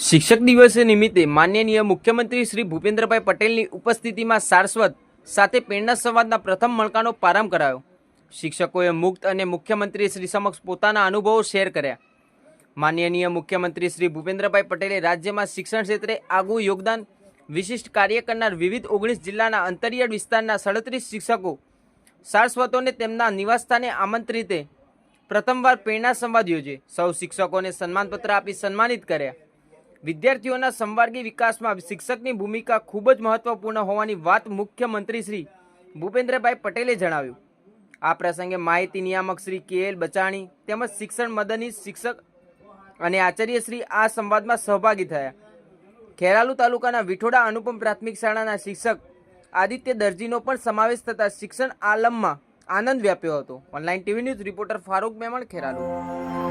શિક્ષક દિવસ નિમિત્તે માનનીય મુખ્યમંત્રી શ્રી ભૂપેન્દ્રભાઈ પટેલની ઉપસ્થિતિમાં સારસ્વત સાથે પ્રેરણા સંવાદના પ્રથમ મણકાનો પ્રારંભ કરાયો. શિક્ષકોએ મુક્ત અને મુખ્યમંત્રી શ્રી સમક્ષ પોતાના અનુભવો શેર કર્યા. માનનીય મુખ્યમંત્રી શ્રી ભૂપેન્દ્રભાઈ પટેલે રાજ્યમાં શિક્ષણ ક્ષેત્રે આગવું યોગદાન, વિશિષ્ટ કાર્ય કરનાર વિવિધ ઓગણીસ જિલ્લાના અંતરિયાળ વિસ્તારના સડત્રીસ શિક્ષકો સારસ્વતોને તેમના નિવાસસ્થાને આમંત્રિતે પ્રથમવાર પ્રેરણા સંવાદ યોજે સૌ શિક્ષકોને સન્માનપત્ર આપી સન્માનિત કર્યા. વિદ્યાર્થીઓના સંવાર્ગી વિકાસમાં શિક્ષકની ભૂમિકા ખૂબ જ મહત્વપૂર્ણ હોવાની વાત મુખ્યમંત્રી શ્રી ભૂપેન્દ્રભાઈ પટેલે જણાવ્યું. આ પ્રસંગે માહિતી નિયામક શ્રી કે એલ બચાણી તેમજ શિક્ષણ મદની શિક્ષક અને આચાર્ય શ્રી આ સંવાદમાં સહભાગી થયા. ખેરાલુ તાલુકાના વિઠોડા અનુપમ પ્રાથમિક શાળાના શિક્ષક આદિત્ય દરજીનો પણ સમાવેશ થતા શિક્ષણ આલમમાં આનંદ વ્યાપ્યો હતો. Online TV news reporter Farooq Memon Kheralu.